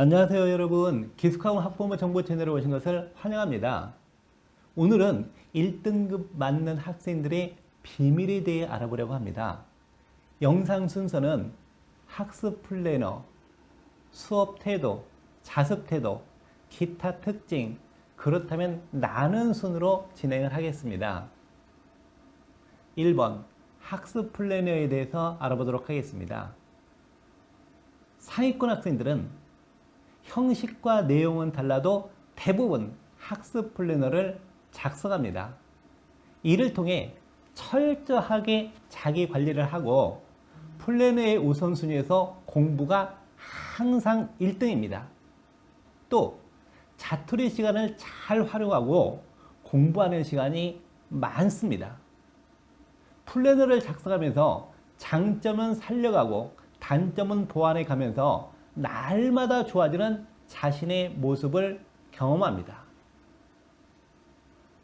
안녕하세요 여러분 기숙학원 학부모 정보 채널에 오신 것을 환영합니다. 오늘은 1등급 맞는 학생들의 비밀에 대해 알아보려고 합니다. 영상 순서는 학습 플래너, 수업 태도, 자습 태도, 기타 특징, 그렇다면 나는 순으로 진행을 하겠습니다. 1번 학습 플래너에 대해서 알아보도록 하겠습니다. 상위권 학생들은 형식과 내용은 달라도 대부분 학습 플래너를 작성합니다. 이를 통해 철저하게 자기 관리를 하고 플래너의 우선순위에서 공부가 항상 1등입니다. 또 자투리 시간을 잘 활용하고 공부하는 시간이 많습니다. 플래너를 작성하면서 장점은 살려가고 단점은 보완해 가면서 날마다 좋아지는 자신의 모습을 경험합니다.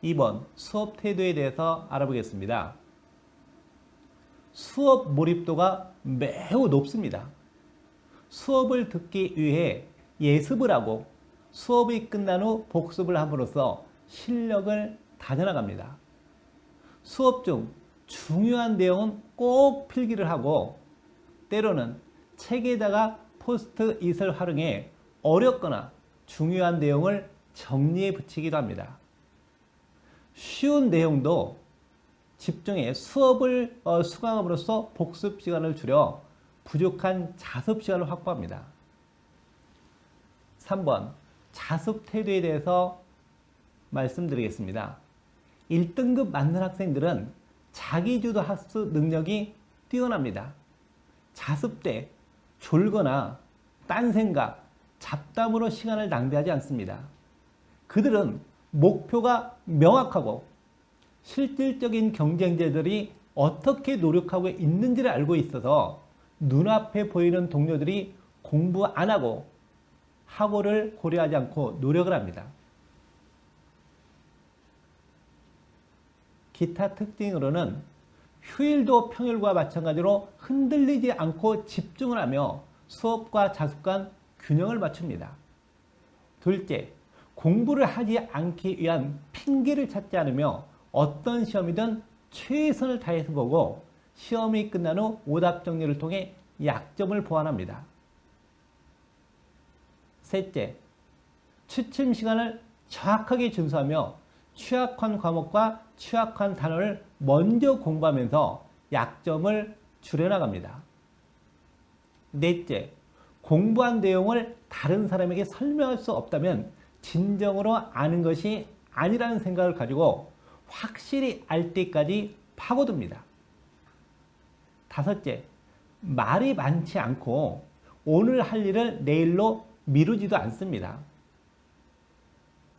2번 수업 태도에 대해서 알아보겠습니다. 수업 몰입도가 매우 높습니다. 수업을 듣기 위해 예습을 하고 수업이 끝난 후 복습을 함으로써 실력을 다져나갑니다. 수업 중 중요한 내용은 꼭 필기를 하고 때로는 책에다가 포스트 잇을 활용해 어렵거나 중요한 내용을 정리해 붙이기도 합니다. 쉬운 내용도 집중해 수업을 어, 수강함으로써 복습 시간을 줄여 부족한 자습 시간을 확보합니다. 3번 자습 태도에 대해서 말씀드리겠습니다. 1등급 맞는 학생들은 자기주도 학습 능력이 뛰어납니다. 자습 때 졸거나 딴 생각, 잡담으로 시간을 낭비하지 않습니다. 그들은 목표가 명확하고 실질적인 경쟁자들이 어떻게 노력하고 있는지를 알고 있어서 눈앞에 보이는 동료들이 공부 안 하고 학업을 고려하지 않고 노력을 합니다. 기타 특징으로는 휴일도 평일과 마찬가지로 흔들리지 않고 집중을 하며 수업과 자습 간 균형을 맞춥니다. 둘째, 공부를 하지 않기 위한 핑계를 찾지 않으며 어떤 시험이든 최선을 다해서 보고 시험이 끝난 후 오답 정리를 통해 약점을 보완합니다. 셋째, 취침 시간을 정확하게 준수하며 취약한 과목과 취약한 단어를 먼저 공부하면서 약점을 줄여나갑니다. 넷째, 공부한 내용을 다른 사람에게 설명할 수 없다면 진정으로 아는 것이 아니라는 생각을 가지고 확실히 알 때까지 파고듭니다. 다섯째, 말이 많지 않고 오늘 할 일을 내일로 미루지도 않습니다.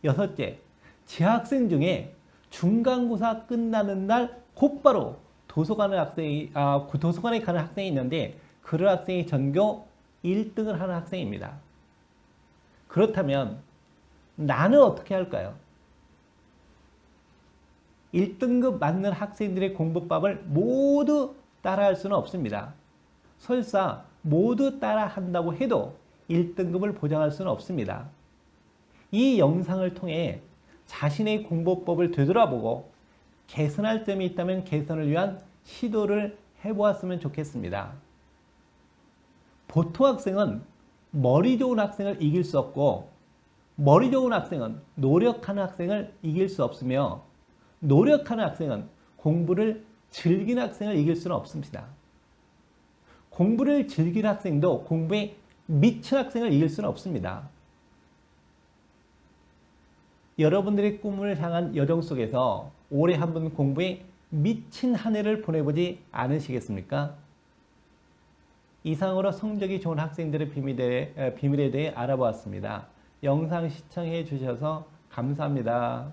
여섯째, 재학생 중에 중간고사 끝나는 날 곧바로 도서관에 학생이 아, 도서관에 가는 학생이 있는데 그런 학생이 전교 1등을 하는 학생입니다. 그렇다면 나는 어떻게 할까요? 1등급 맞는 학생들의 공부법을 모두 따라할 수는 없습니다. 설사 모두 따라한다고 해도 1등급을 보장할 수는 없습니다. 이 영상을 통해 자신의 공부법을 되돌아보고 개선할 점이 있다면 개선을 위한 시도를 해보았으면 좋겠습니다. 보통 학생은 머리 좋은 학생을 이길 수 없고 머리 좋은 학생은 노력하는 학생을 이길 수 없으며 노력하는 학생은 공부를 즐기는 학생을 이길 수는 없습니다. 공부를 즐기는 학생도 공부에 미친 학생을 이길 수는 없습니다. 여러분들의 꿈을 향한 여정 속에서 올해 한번 공부에 미친 한 해를 보내보지 않으시겠습니까? 이상으로 성적이 좋은 학생들의 비밀에, 비밀에 대해 알아보았습니다. 영상 시청해 주셔서 감사합니다.